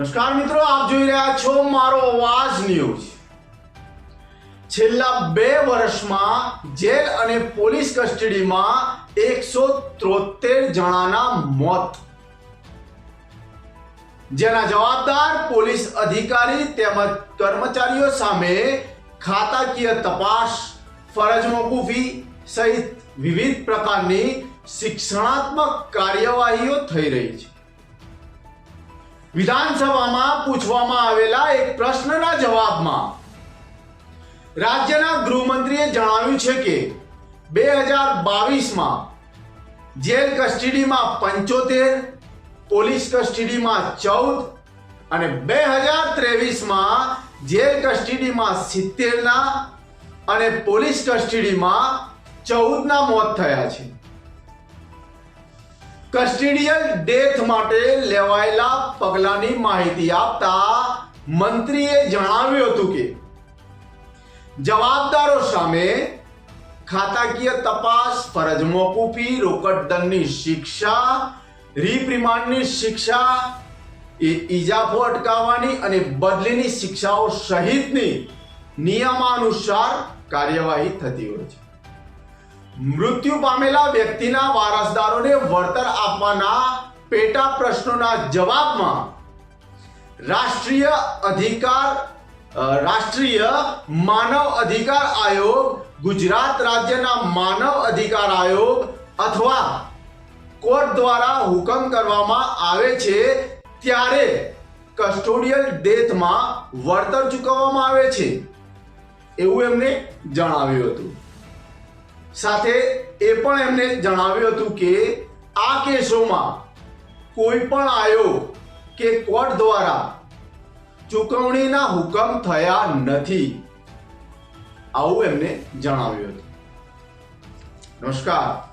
નમસ્કાર મિત્રો, આપ જોઈ રહ્યા છો મારો અવાજ ન્યૂઝ. છેલ્લા બે વર્ષમાં જેલ અને પોલીસ કસ્ટડીમાં એકસો ત્રોતેર જણાના મોત. જેના જવાબદાર પોલીસ અધિકારી તેમજ કર્મચારીઓ સામે ખાતાકીય તપાસ, ફરજ મોકૂફી સહિત વિવિધ પ્રકારની શિક્ષણાત્મક કાર્યવાહીઓ થઈ રહી છે. વિધાનસભામાં પૂછવામાં આવેલા એક પ્રશ્નના જવાબમાં રાજ્યના ગૃહમંત્રીએ જણાવ્યું છે કે બે હજાર બાવીસમાં જેલ કસ્ટડીમાં પંચોતેર, પોલીસ કસ્ટડીમાં ચૌદ અને બે હજાર ત્રેવીસમાં જેલ કસ્ટડીમાં સિત્તેરના અને પોલીસ કસ્ટડીમાં ચૌદના મોત થયા છે. કસ્ટડીયલ ડેથ માટે લેવાયેલા પગલાંની માહિતી આપતા મંત્રીએ જણાવ્યું હતું કે, જવાબદારો સામે ખાતાકીય તપાસ, ફરજ મોકૂફી રોકડ દંડની શિક્ષા, રીપ્રિમાન્ડની શિક્ષા, એ ઈજાફો અટકાવવાની અને બદલીની શિક્ષાઓ સહિતની નિયમાનુસાર કાર્યવાહી થતી હોય છે. મૃત્યુ પામેલા વ્યક્તિના વારસદારોને વળતર આપવાના પેટા પ્રશ્નોના જવાબમાં રાષ્ટ્રીય અધિકાર રાષ્ટ્રીય માનવ અધિકાર આયોગ, ગુજરાત રાજ્યના માનવ અધિકાર આયોગ અથવા કોર્ટ દ્વારા હુકમ કરવામાં આવે છે ત્યારે કસ્ટોડિયલ ડેથમાં વળતર ચૂકવવામાં આવે છે. એવું એમને જણાવ્યું હતું. સાથે એ પણ એમને જણાવ્યું હતું કે આ કેસોમાં કોઈ પણ આયોગ કે કોર્ટ દ્વારા ચૂકવણીના હુકમ થયા નથી. આવું એમને જણાવ્યું હતું. નમસ્કાર.